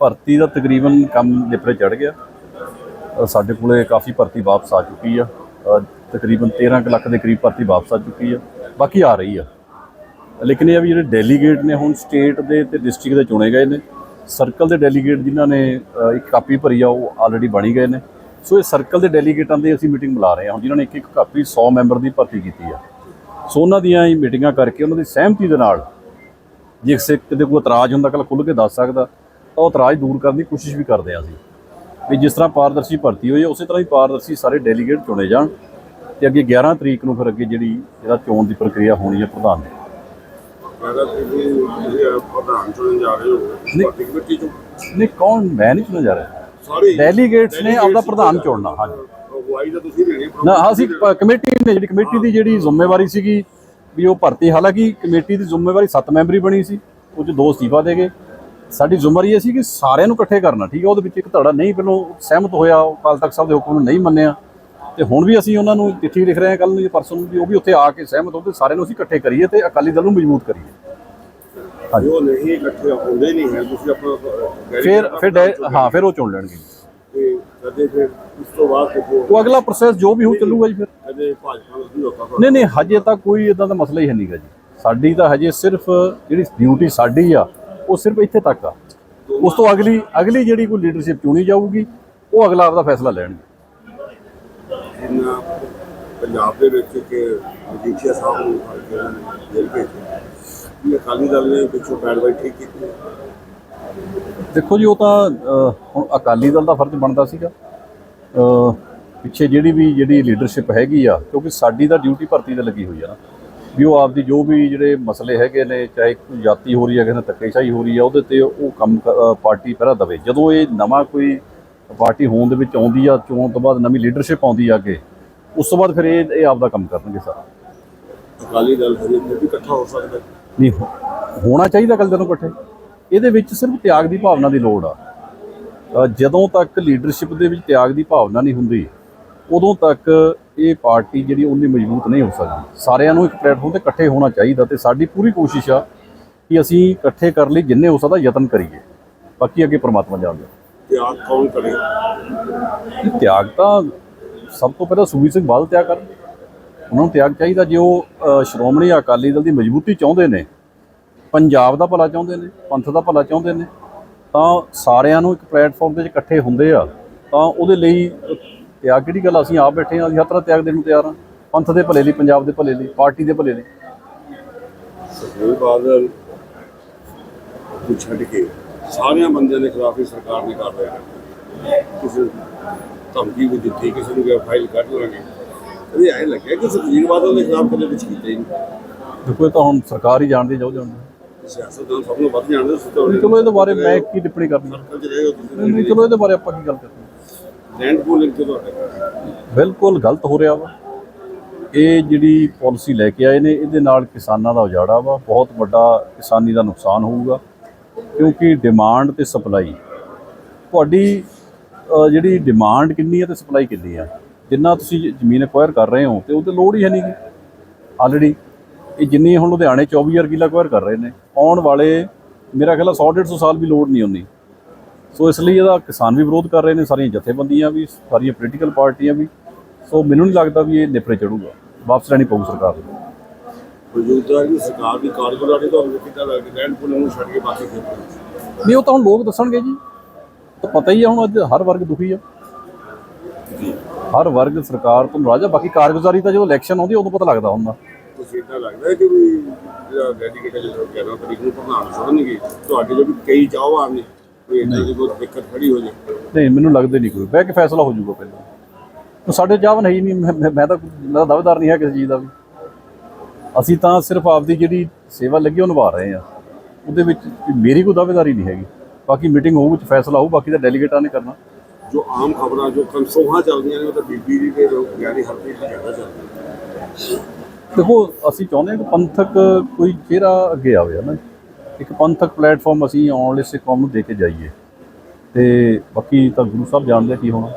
ਭਰਤੀ ਦਾ ਤਕਰੀਬਨ ਕੰਮ ਲਿਪਰੇ ਚੜ ਗਿਆ। ਸਾਡੇ ਕੋਲੇ ਕਾਫੀ ਭਰਤੀ ਵਾਪਸ ਆ ਚੁੱਕੀ ਆ। ਤਕਰੀਬਨ 13 ਕੁ ਲੱਖ ਦੇ ਕਰੀਬ ਭਰਤੀ ਵਾਪਸ ਆ ਚੁੱਕੀ ਆ। ਬਾਕੀ ਆ ਰਹੀ ਆ। ਲੇਕਿਨ ਇਹ ਵੀ ਜਿਹੜੇ ਡੈਲੀਗੇਟ ਨੇ, ਹੁਣ ਸਟੇਟ ਦੇ ਤੇ ਡਿਸਟ੍ਰਿਕਟ ਦੇ ਚੁਣੇ ਗਏ ਨੇ। ਸਰਕਲ ਦੇ ਡੈਲੀਗੇਟ ਜਿਨ੍ਹਾਂ ਨੇ ਇੱਕ ਕਾਪੀ ਭਰੀ ਆ, ਉਹ ਆਲਰੇਡੀ ਬਣੀ ਗਏ ਨੇ। ਸੋ ਇਹ ਸਰਕਲ ਦੇ ਡੈਲੀਗੇਟਾਂ ਦੀ ਅਸੀਂ ਮੀਟਿੰਗ ਬੁਲਾ ਰਹੇ ਹਾਂ ਹੁਣ ਜਿਨ੍ਹਾਂ ਨੇ ਇੱਕ ਇੱਕ ਕਾਪੀ 100 ਮੈਂਬਰ ਦੀ ਭਰਤੀ ਕੀਤੀ ਆ। ਸੋ ਉਹਨਾਂ ਦੀਆਂ ਹੀ ਮੀਟਿੰਗਾਂ ਕਰਕੇ ਉਹਨਾਂ ਦੀ ਸਹਿਮਤੀ ਦੇ ਨਾਲ ਜੇ ਕਿਸੇ ਕਿਤੇ ਕੋਈ ਇਤਰਾਜ਼ ਹੁੰਦਾ ਕੱਲ ਖੁੱਲ੍ਹ ਕੇ ਦੱਸ ਸਕਦਾ ਤਾਂ ਉਹ ਇਤਰਾਜ਼ ਦੂਰ ਕਰਨ ਦੀ ਕੋਸ਼ਿਸ਼ ਵੀ ਕਰਦੇ ਹਾਂ ਅਸੀਂ। ਵੀ ਜਿਸ ਤਰ੍ਹਾਂ ਪਾਰਦਰਸ਼ੀ ਭਰਤੀ ਹੋਈ ਹੈ ਉਸੇ ਤਰ੍ਹਾਂ ਹੀ ਪਾਰਦਰਸ਼ੀ ਸਾਰੇ ਡੈਲੀਗੇਟ ਚੁਣੇ ਜਾਣ ਤੇ ਅੱਗੇ 11 ਤਰੀਕ ਨੂੰ ਫਿਰ ਅੱਗੇ ਜਿਹੜੀ ਇਹਦਾ ਚੋਣ ਦੀ ਪ੍ਰਕਿਰਿਆ ਹੋਣੀ ਹੈ ਪ੍ਰਧਾਨ ਦੀ। ਪ੍ਰਧਾਨ ਚੁਣਨ ਜਾ ਰਹੇ ਹੋ ਨਹੀਂ। ਪਾਰਟੀ ਕਮੇਟੀ ਚੋਂ? ਨਹੀਂ ਕੌਣ? ਮੈਂ ਨਹੀਂ ਚੁਣਿਆ ਜਾ ਰਿਹਾ। ਸਾਰੇ ਡੈਲੀਗੇਟਸ ਨੇ ਆਪਦਾ ਪ੍ਰਧਾਨ ਚੁਣਨਾ। ਹਾਂਜੀ। ਅਗਵਾਈ ਤਾਂ ਤੁਸੀਂ ਲੈਣੀ ਨਾ ਅਸੀਂ ਕਮੇਟੀ ਨੇ ਜਿਹੜੀ ਕਮੇਟੀ ਦੀ ਜਿਹੜੀ ਜ਼ਿੰਮੇਵਾਰੀ ਸੀਗੀ ਵੀ ਉਹ ਭਰਤੀ ਹਾਲਾਂਕਿ ਕਮੇਟੀ ਦੀ ਜ਼ਿੰਮੇਵਾਰੀ 7 ਮੈਂਬਰੀ ਬਣੀ ਸੀ ਉਹ 'ਚ ਦੋ ਅਸਤੀਫਾ ਦੇ ਗਏ। ਸਾਡੀ ਜ਼ਿੰਮੇਵਾਰੀ ਇਹ ਸੀ ਕਿ ਸਾਰਿਆਂ ਨੂੰ ਇਕੱਠੇ ਕਰਨਾ ਠੀਕ ਹੈ ਉਹਦੇ ਵਿੱਚ ਇੱਕ ਧੜਾ ਨਹੀਂ ਪਹਿਲੋਂ ਸਹਿਮਤ ਹੋਇਆ ਅਕਾਲ ਤਖਤ ਸਾਹਿਬ ਦੇ ਹੁਕਮ ਨੂੰ ਨਹੀਂ ਮੰਨਿਆ। ਤੇ ਹੁਣ ਵੀ ਅਸੀਂ ਉਹਨਾਂ ਨੂੰ ਚਿੱਠੀ ਲਿਖ ਰਹੇ ਹਾਂ ਕੱਲ ਨੂੰ ਜਾਂ ਪਰਸੋਂ ਨੂੰ ਵੀ ਉਹ ਵੀ ਉੱਥੇ ਆ ਕੇ ਸਹਿਮਤ ਹੋ ਤੇ ਸਾਰਿਆਂ ਨੂੰ ਅਸੀਂ ਇਕੱਠੇ ਕਰੀਏ ਤੇ ਅਕਾਲੀ ਦਲ ਨੂੰ ਮਜ਼ਬੂਤ ਕਰੀਏ। ਜੋ ਨਹੀਂ ਇਕੱਠੇ ਹੁੰਦੇ ਨਹੀਂ ਹੈ ਤੁਸੀਂ ਆਪਣਾ ਫਿਰ ਫਿਰ ਹਾਂ ਫਿਰ ਉਹ ਚੁਣ ਲੈਣਗੇ। ਕਦੇ ਫਿਰ ਉਸ ਤੋਂ ਬਾਅਦ ਦੇਖੋ ਉਹ ਅਗਲਾ ਪ੍ਰੋਸੈਸ ਜੋ ਵੀ ਹੋ ਚੱਲੂਗਾ ਜੀ ਫਿਰ। ਕਦੇ ਭਾਜਪਾ ਨੂੰ ਨਹੀਂ ਹੋਤਾ ਨਹੀਂ ਨਹੀਂ ਹਜੇ ਤਾਂ ਕੋਈ ਇਦਾਂ ਦਾ ਮਸਲਾ ਹੀ ਹੈ ਨਹੀਂਗਾ ਜੀ। ਸਾਡੀ ਤਾਂ ਹਜੇ ਸਿਰਫ ਜਿਹੜੀ ਡਿਊਟੀ ਸਾਡੀ ਆ ਉਹ ਸਿਰਫ ਇੱਥੇ ਤੱਕ ਆ। ਉਸ ਤੋਂ ਅਗਲੀ ਅਗਲੀ ਜਿਹੜੀ ਕੋਈ ਲੀਡਰਸ਼ਿਪ ਚੁਣੀ ਜਾਊਗੀ ਉਹ ਅਗਲਾ ਆਪਦਾ ਫੈਸਲਾ ਲੈਣਗੇ। ਜਿੰਨਾ ਪੰਜਾਬ ਦੇ ਵਿੱਚ ਕਿ ਮਜੀਠੀਆ ਸਾਹਿਬ ਨੂੰ ਜੇਲ੍ਹ ਭੇਜਿਆ। ਇਹ ਅਕਾਲੀ ਦਲ ਨੇ ਪਿੱਛੋਂ ਕਾਰਵਾਈ ਠੀਕ ਕੀਤੀ। ਦੇਖੋ ਜੀ ਉਹ ਤਾਂ ਹੁਣ ਅਕਾਲੀ ਦਲ ਦਾ ਫਰਜ਼ ਬਣਦਾ ਸੀਗਾ। ਪਿੱਛੇ ਜਿਹੜੀ ਵੀ ਜਿਹੜੀ ਲੀਡਰਸ਼ਿਪ ਹੈਗੀ ਆ ਕਿਉਂਕਿ ਸਾਡੀ ਤਾਂ ਡਿਊਟੀ ਭਰਤੀ ਤੇ ਲੱਗੀ ਹੋਈ ਆ ਨਾ। ਵੀ ਉਹ ਆਪਦੀ ਜੋ ਵੀ ਜਿਹੜੇ ਮਸਲੇ ਹੈਗੇ ਨੇ ਚਾਹੇ ਕੋਈ ਜਾਤੀ ਹੋ ਰਹੀ ਹੈ ਕਿਸੇ ਨਾਲ ਧੱਕੇਸ਼ਾਹੀ ਹੋ ਰਹੀ ਹੈ ਉਹਦੇ ਤੇ ਉਹ ਕੰਮ ਕ- ਪਾਰਟੀ ਪਹਿਰਾ ਦਵੇ। ਜਦੋਂ ਇਹ ਨਵਾਂ ਕੋਈ ਪਾਰਟੀ ਹੋਣ ਦੇ ਵਿੱਚ ਆਉਂਦੀ ਆ ਚੋਣ ਤੋਂ ਬਾਅਦ ਨਵੀਂ ਲੀਡਰਸ਼ਿਪ ਆਉਂਦੀ ਆ ਅੱਗੇ ਉਸ ਤੋਂ ਬਾਅਦ ਫਿਰ ਇਹ ਇਹ ਆਪਦਾ ਕੰਮ ਕਰਨਗੇ ਸਾਰਾ। ਅਕਾਲੀ ਦਲ ਹਜੇ ਫਿਰ ਵੀ ਇਕੱਠਾ ਹੋ ਸਕਦਾ। ਨਹੀਂ ਹੋਣਾ ਚਾਹੀਦਾ ਕੱਲ ਨੂੰ ਇਕੱਠੇ। ਇਹਦੇ ਵਿੱਚ ਸਿਰਫ ਤਿਆਗ ਦੀ ਭਾਵਨਾ ਦੀ ਲੋੜ ਆ। ਜਦੋਂ ਤੱਕ ਲੀਡਰਸ਼ਿਪ ਦੇ ਵਿੱਚ ਤਿਆਗ ਦੀ ਭਾਵਨਾ ਨਹੀਂ ਹੁੰਦੀ ਉਦੋਂ ਤੱਕ ਇਹ ਪਾਰਟੀ ਜਿਹੜੀ ਉਨੀ ਮਜ਼ਬੂਤ ਨਹੀਂ ਹੋ ਸਕਦੀ। ਸਾਰਿਆਂ ਨੂੰ ਇੱਕ ਪਲੇਟਫਾਰਮ ਤੇ ਇਕੱਠੇ ਹੋਣਾ ਚਾਹੀਦਾ ਤੇ ਸਾਡੀ ਪੂਰੀ ਕੋਸ਼ਿਸ਼ ਆ ਕਿ ਅਸੀਂ ਇਕੱਠੇ ਕਰਨ ਲਈ ਜਿੰਨੇ ਹੋ ਸਕਦਾ ਯਤਨ ਕਰੀਏ। ਬਾਕੀ ਅੱਗੇ ਪ੍ਰਮਾਤਮਾ ਜਾਣਦਾ ਤਿਆਗ ਕੌਣ ਕਰੇ? ਤਿਆਗ ਤਾਂ ਸਭ ਤੋਂ ਪਹਿਲਾਂ ਸੁਖਬੀਰ ਸਿੰਘ ਬਾਦਲ ਤਿਆਗ ਕਰਨ। ਉਹਨਾਂ ਨੂੰ ਤਿਆਗ ਚਾਹੀਦਾ ਜੇ ਉਹ ਸ਼੍ਰੋਮਣੀ ਅਕਾਲੀ ਦਲ ਦੀ ਮਜ਼ਬੂਤੀ ਚਾਹੁੰਦੇ ਨੇ। ਪੰਜਾਬ ਦਾ ਭਲਾ ਚਾਹੁੰਦੇ ਨੇ ਪੰਥ ਦਾ ਭਲਾ ਚਾਹੁੰਦੇ ਨੇ ਤਾਂ ਸਾਰਿਆਂ ਨੂੰ ਇੱਕ ਪਲੇਟਫਾਰਮ ਦੇ ਵਿੱਚ ਇਕੱਠੇ ਹੁੰਦੇ ਆ ਤਾਂ ਉਹਦੇ ਲਈ ਤਿਆਗ ਕਿਹੜੀ ਗੱਲ ਅਸੀਂ ਆਪ ਬੈਠੇ ਹਾਂ ਅਸੀਂ ਤਰ੍ਹਾਂ ਤਿਆਗ ਦੇਣ ਨੂੰ ਤਿਆਰ ਹਾਂ ਪੰਥ ਦੇ ਭਲੇ ਲਈ ਪੰਜਾਬ ਦੇ ਭਲੇ ਲਈ ਪਾਰਟੀ ਦੇ ਭਲੇ ਲਈ। ਸੁਖਬੀਰ ਬਾਦਲ ਨੂੰ ਛੱਡ ਕੇ ਸਾਰਿਆਂ ਬੰਦਿਆਂ ਦੇ ਖਿਲਾਫ ਹੀ ਸਰਕਾਰ ਨੇ ਕਰ ਰਿਹਾ ਕਿਸੇ ਧਮਕੀ ਵੀ ਦਿੱਤੀ ਕਿਸੇ ਨੂੰ ਕਿਹਾ ਫਾਈਲ ਕੱਢ ਲਾਂਗੇ। ਇਹ ਐਂ ਲੱਗਿਆ ਕਿ ਸੁਖਬੀਰ ਬਾਦਲ ਦੇ ਖਿਲਾਫ ਕਦੇ ਕੁਝ ਕੀਤਾ ਹੀ ਨਹੀਂ? ਦੇਖੋ ਤਾਂ ਹੁਣ ਸਰਕਾਰ ਹੀ ਜਾਣਦੀ ਜਾਓ ਜਾਣਦੀ। ਸਿਆਸਤਦਾਨ ਸਭ ਨੂੰ ਵੱਧ ਜਾਣਦੇ ਸੀ ਤਾਂ ਚਲੋ ਇਹਦੇ ਬਾਰੇ ਮੈਂ ਕੀ ਟਿੱਪਣੀ ਕਰਨੀ। ਸਰਕਲ ਚ ਰਹੇ ਹੋ ਤੁਸੀਂ ਨਹੀਂ, ਨਹੀਂ, ਚਲੋ ਇਹਦੇ ਬਾਰੇ ਆਪਾਂ ਕੀ ਗੱਲ ਕਰਨੀ? ਲੈਂਡ ਪੂਲਿੰਗ ਤੇ ਤੁਹਾਡੇ ਬਿਲਕੁਲ ਗਲਤ ਹੋ ਰਿਹਾ ਵਾ। ਇਹ ਜਿਹੜੀ ਪਾਲਿਸੀ ਲੈ ਕੇ ਆਏ ਨੇ ਇਹਦੇ ਨਾਲ ਕਿਸਾਨਾਂ ਦਾ ਉਜਾੜਾ ਵਾ। ਬਹੁਤ ਵੱਡਾ ਕਿਸਾਨੀ ਦਾ ਨੁਕਸਾਨ ਹੋਊਗਾ ਕਿਉਂਕਿ ਡਿਮਾਂਡ ਤੇ ਸਪਲਾਈ ਤੁਹਾਡੀ ਜਿਹੜੀ ਡਿਮਾਂਡ ਕਿੰਨੀ ਹੈ ਤੇ ਸਪਲਾਈ ਕਿੰਨੀ ਆ? ਜਿੰਨਾ ਤੁਸੀਂ ਜ਼ਮੀਨ ਐਕਵਾਇਰ ਕਰ ਰਹੇ ਹੋ ਤੇ ਉਹਤੇ ਲੋੜ ਹੀ ਹੈ ਨਹੀਂਗੀ ਆਲਰੇਡੀ ਇਹ ਜਿੰਨੀ ਹੁਣ ਲੁਧਿਆਣੇ 24000 ਕਿੱਲਾ ਐਕਵਾਇਰ ਕਰ ਰਹੇ ਨੇ ਆਉਣ ਵਾਲੇ ਮੇਰਾ ਖਿਆਲ 100 150 ਸਾਲ ਵੀ ਲੋੜ ਨਹੀਂ ਹੁੰਦੀ ਸੋ ਇਸ ਲਈ ਇਹਦਾ ਕਿਸਾਨ ਵੀ ਵਿਰੋਧ ਕਰ ਰਹੇ ਨੇ ਸਾਰੀਆਂ ਜਥੇਬੰਦੀਆਂ ਵੀ ਸਾਰੀਆਂ ਪੋਲੀਟੀਕਲ ਪਾਰਟੀਆਂ ਵੀ। ਸੋ ਮੈਨੂੰ ਨਹੀਂ ਲੱਗਦਾ ਵੀ ਇਹ ਨਿਪਰੇ ਚੜੂਗਾ ਵਾਪਸ ਲੈਣੀ ਪਊ ਸਰਕਾਰ ਨੂੰ। ਮੌਜੂਦਾ ਦੀ ਸਰਕਾਰ ਦੀ ਕਾਰਗੁਜ਼ਾਰੀ ਤੁਹਾਨੂੰ ਕਿੱਦਾਂ ਲੱਗਦੀ ਲੈਂਡ ਪੂਲਿੰਗ ਨੂੰ ਛੱਡ ਕੇ ਬਾਕੀ ਖੇਤਰ ਨਹੀਂ ਉਹ ਤਾਂ ਹੁਣ ਲੋਕ ਦੱਸਣਗੇ ਜੀ। ਤਾਂ ਪਤਾ ਹੀ ਆ ਹੁਣ ਅੱਜ ਹਰ ਵਰਗ ਦੁਖੀ ਆ। ਹਰ ਵਰਗ ਸਰਕਾਰ ਤੋਂ ਨਾਰਾਜ਼ ਆ ਬਾਕੀ ਕਾਰਗੁਜ਼ਾਰੀ ਤਾਂ ਜਦੋਂ ਇਲੈਕਸ਼ਨ ਆਉਂਦੀ ਉਦੋਂ ਪਤਾ ਲੱਗਦਾ ਹੁੰਦਾ। ਤੁਸੀਂ ਇਦਾਂ ਲੱਗਦਾ ਹੈ ਕਿ ਵੀ ਜਿਹੜਾ ਡੈਡੀਕੇਟਡ ਜਿਹੜਾ 11 ਤਰੀਕ ਨੂੰ ਪ੍ਰਧਾਨ ਚੁਣਨਗੇ ਤੁਹਾਡੇ ਜੋ ਵੀ ਕਈ ਚਾਹਵਾਨ ਨੇ ਕੋਈ ਇੰਨੀ ਦੀ ਬਹੁਤ ਦਿੱਕਤ ਖੜੀ ਹੋ ਜਾਏ ਨਹੀਂ ਮੈਨੂੰ ਲੱਗਦਾ ਨਹੀਂ ਕੋਈ। ਬਹਿ ਕੇ ਫੈਸਲਾ ਹੋ ਜਾਊਗਾ ਪਹਿਲਾਂ। ਤਾਂ ਸਾਡੇ ਚਾਹਵਨ ਹੈ ਹੀ ਨਹੀਂ। ਮੈਂ- ਮੈਂ ਤਾਂ ਮੈਂ ਤਾਂ ਦਾਅਵੇਦਾਰ ਨਹੀਂ ਹੈ ਕਿਸੇ ਚੀਜ਼ ਦਾ ਵੀ। ਅਸੀਂ ਤਾਂ ਸਿਰਫ ਆਪਦੀ ਜਿਹੜੀ ਸੇਵਾ ਲੱਗੀ ਉਹ ਨਿਭਾ ਰਹੇ ਆ ਉਹਦੇ ਵਿੱਚ ਮੇਰੀ ਕੋਈ ਦਾਅਵੇਦਾਰੀ ਨਹੀਂ ਹੈਗੀ। ਬਾਕੀ ਮੀਟਿੰਗ ਹੋਊ ਵਿੱਚ ਫੈਸਲਾ ਹੋਊ ਬਾਕੀ ਤਾਂ ਡੈਲੀਗੇਟਾਂ ਨੇ ਕਰਨਾ। ਜੋ ਆਮ ਖਬਰਾਂ ਜੋ ਕਨਸੋਹਾਂ ਚੱਲਦੀਆਂ ਨੇ ਉਹ ਤਾਂ ਬੀਬੀ ਦੀ ਤੇ ਲੋਕ ਗਿਆਨੀ ਹਰਪ੍ਰੀਤ ਦੀ ਜ਼ਿਆਦਾ ਚੱਲਦੀਆਂ ਦੇਖੋ, ਅਸੀਂ ਚਾਹੁੰਦੇ ਹਾਂ ਕਿ ਪੰਥਕ ਕੋਈ ਚਿਹਰਾ ਅੱਗੇ ਆਵੇ ਨਾ ਇੱਕ ਪੰਥਕ ਪਲੇਟਫਾਰਮ ਅਸੀਂ ਆਉਣ ਵਾਲੇ ਸਿੱਖ ਕੌਮ ਨੂੰ ਦੇ ਕੇ ਜਾਈਏ। ਤੇ ਬਾਕੀ ਤਾਂ ਗੁਰੂ ਸਾਹਿਬ ਜਾਣਦੇ ਆ ਕੀ ਹੋਣਾ।